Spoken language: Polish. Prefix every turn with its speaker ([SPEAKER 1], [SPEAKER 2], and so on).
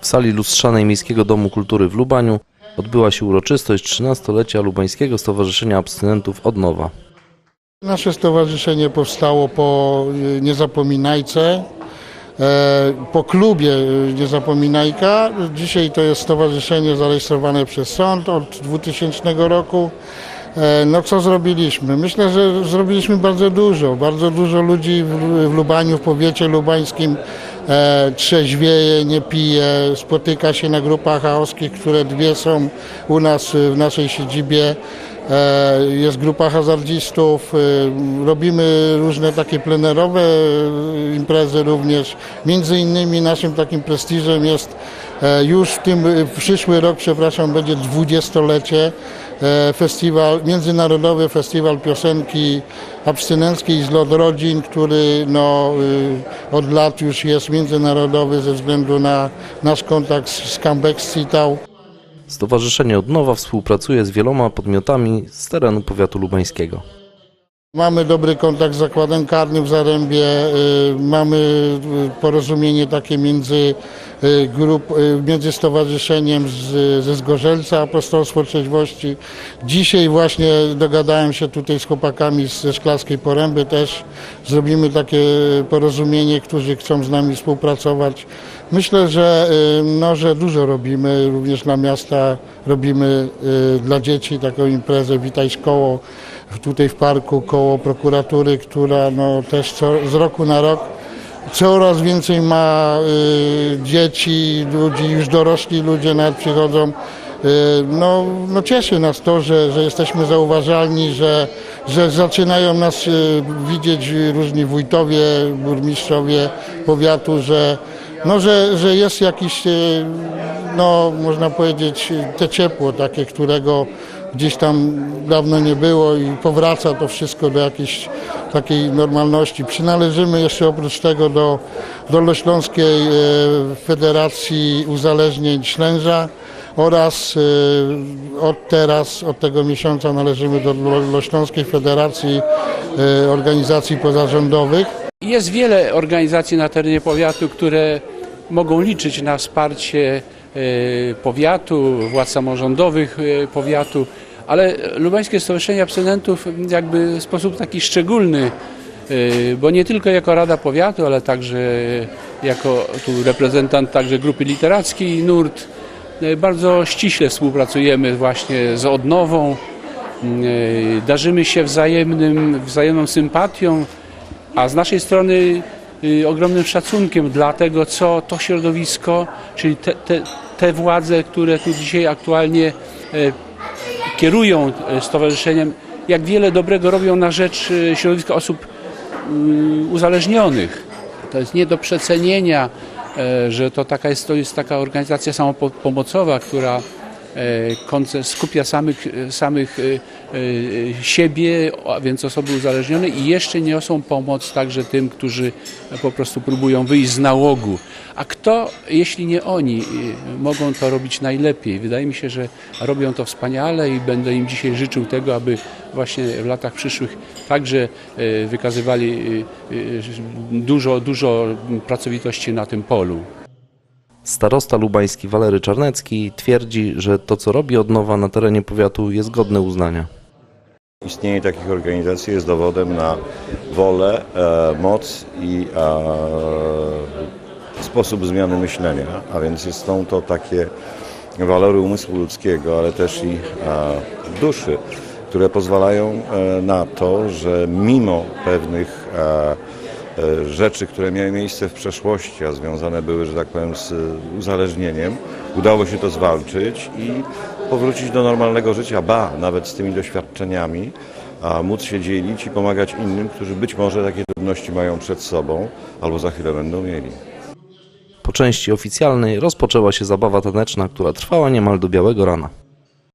[SPEAKER 1] W sali lustrzanej Miejskiego Domu Kultury w Lubaniu odbyła się uroczystość 13-lecia Lubańskiego Stowarzyszenia Abstynentów od Nowa.
[SPEAKER 2] Nasze stowarzyszenie powstało po y, Niezapominajce, e, po klubie y, Niezapominajka. Dzisiaj to jest stowarzyszenie zarejestrowane przez sąd od 2000 roku. E, No co zrobiliśmy? Myślę, że zrobiliśmy bardzo dużo. Bardzo dużo ludzi w Lubaniu, w powiecie lubańskim e, trzeźwieje, nie pije, spotyka się na grupach chaoskich, które dwie są u nas w naszej siedzibie. E, Jest grupa hazardzistów, y, robimy różne takie plenerowe y, imprezy również. Między innymi naszym takim prestiżem jest e, już w tym w przyszły rok, przepraszam, będzie dwudziestolecie e, festiwal, Międzynarodowy Festiwal Piosenki Abstynenckiej z Lot Rodzin, który no, od lat już jest międzynarodowy ze względu na nasz kontakt z Cambex Citał.
[SPEAKER 1] Stowarzyszenie od Nowa współpracuje z wieloma podmiotami z terenu powiatu lubańskiego.
[SPEAKER 2] Mamy dobry kontakt z zakładem karnym w Zarębie, y, mamy y, porozumienie takie między, y, grup, między stowarzyszeniem z, ze Zgorzelca Apostolstwo Trzeźwości. Dzisiaj właśnie dogadałem się tutaj z chłopakami ze Szklarskiej Poręby też. Zrobimy takie porozumienie, którzy chcą z nami współpracować. Myślę, że, no, że dużo robimy, również dla miasta robimy dla dzieci taką imprezę Witaj Szkoło tutaj w parku koło prokuratury, która no, też co, z roku na rok coraz więcej ma y, dzieci, ludzi, już dorośli ludzie nawet przychodzą. Y, no, no cieszy nas to, że, że jesteśmy zauważalni, że, że zaczynają nas y, widzieć różni wójtowie, burmistrzowie powiatu, że, no, że, że jest jakiś, y, no, można powiedzieć, te ciepło takie, którego gdzieś tam dawno nie było i powraca to wszystko do jakiejś takiej normalności. Przynależymy jeszcze oprócz tego do Dolnośląskiej e, Federacji Uzależnień Ślęża oraz e, od teraz, od tego miesiąca należymy do Dolnośląskiej Federacji e, Organizacji Pozarządowych.
[SPEAKER 3] Jest wiele organizacji na terenie powiatu, które mogą liczyć na wsparcie powiatu, władz samorządowych e, powiatu, ale Lubańskie Stowarzyszenie Abstynentów jakby w sposób taki szczególny, e, bo nie tylko jako Rada Powiatu, ale także jako tu reprezentant także grupy literackiej NURT, bardzo ściśle współpracujemy właśnie z Odnową, darzymy się wzajemnym, wzajemną sympatią, a z naszej strony y, ogromnym szacunkiem dla tego, co to środowisko, czyli te, te, te władze, które tu dzisiaj aktualnie e, kierują e, stowarzyszeniem, jak wiele dobrego robią na rzecz e, środowiska osób mm, uzależnionych. To jest nie do przecenienia, że to taka jest, to jest taka organizacja samopomocowa, która e, skupia samych, samych e, e, siebie, a więc osoby uzależnione i jeszcze niosą pomoc także tym, którzy po prostu próbują wyjść z nałogu. A kto, jeśli nie oni, e, mogą to robić najlepiej? Wydaje mi się, że robią to wspaniale i będę im dzisiaj życzył tego, aby właśnie w latach przyszłych także e, wykazywali e, e, dużo, dużo pracowitości na tym polu.
[SPEAKER 1] Starosta lubański Walery Czarnecki twierdzi, że to co robi od Nowa na terenie powiatu jest godne uznania.
[SPEAKER 4] Istnienie takich organizacji jest dowodem na wolę, e, moc i e, sposób zmiany myślenia, a więc są to takie walory umysłu ludzkiego, ale też i e, duszy, które pozwalają e, na to, że mimo pewnych e, rzeczy, które miały miejsce w przeszłości, a związane były, że tak powiem, z uzależnieniem, udało się to zwalczyć i powrócić do normalnego życia, ba, nawet z tymi doświadczeniami, a móc się dzielić i pomagać innym, którzy być może takie trudności mają przed sobą albo za chwilę będą mieli.
[SPEAKER 1] Po części oficjalnej rozpoczęła się zabawa taneczna, która trwała niemal do białego rana.